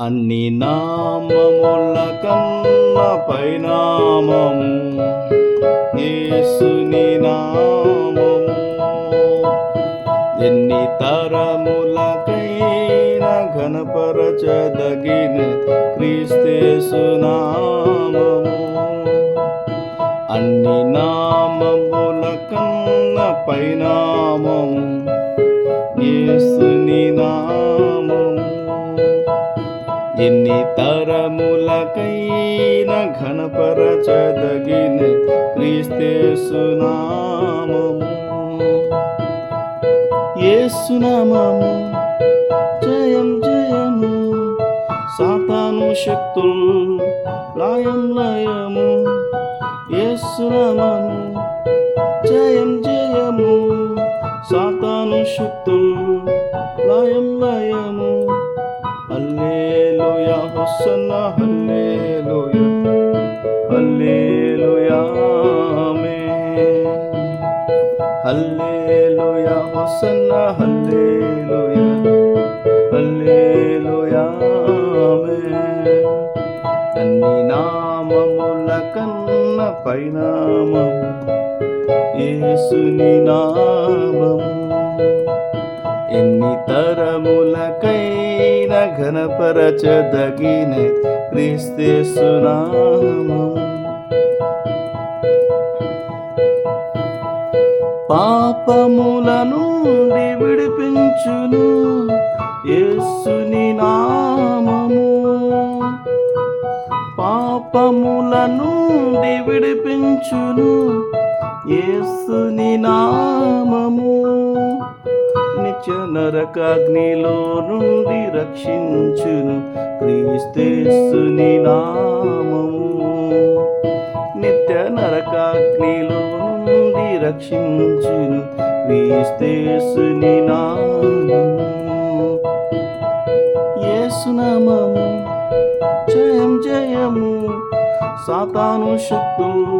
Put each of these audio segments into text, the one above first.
అన్ని నామముల కన్న పైనామము యేసుని నామము. ఎన్ని తరములకైన ఘనపరచదగిన క్రీస్తేసు నామము. అన్ని నామముల కన్న పైనామము ఎన్ని తరములకైన ఘనపరచదగిన క్రీస్తేసునామము ఏసునామము జయం జయము. సాతాను శక్తులు లయం లయము. ఏసునామము జయం జయము. సాతాను శక్తులు లయం లయము. Hallelujah hosanna hallelujah hallelujah amen. Hallelujah hosanna hallelujah hallelujah amen. అన్ని నామముల కన్న పైనామము యేసుని నామము ఎన్ని తరములకై ఘనపరచదగిన క్రీస్తేసు పాపముల నుండి విడిపించును యేసుని నామము. పాపముల నుండి విడిపించును యేసుని నామము నిత్య నరకాగ్నిలో నుండి రక్షించును. క్రీస్తేసుని నామము నిత్య నరకాగ్నిలో నుండి రక్షించును. క్రీస్తేసుని నామము యేసునామము జయం జయము సాతాను శక్తులు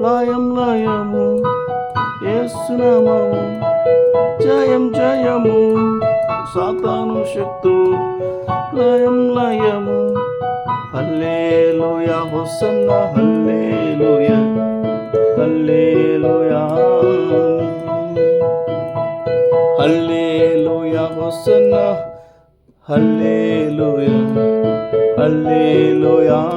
లయం లయము. ఏసునామము. జయం జయము. సాతాను శక్తు. లయం లయము. Hallelujah hosanna hallelujah. Hallelujah. Hallelujah hosanna hallelujah. Hallelujah.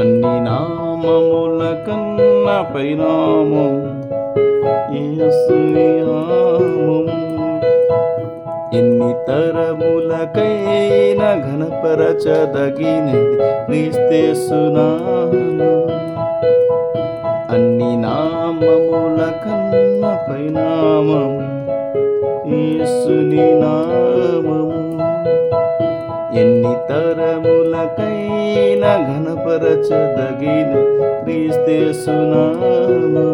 అన్ని నామముల కన్న పైనామము ఎన్ని తరములకైన ఘనపరచదగిన క్రీస్తే సునాము అన్ని నామముల కన్న పైనామము యేసుని నామము. ఎన్ని తరములకైన ఘనపరచదగిన క్రీస్తే సునామము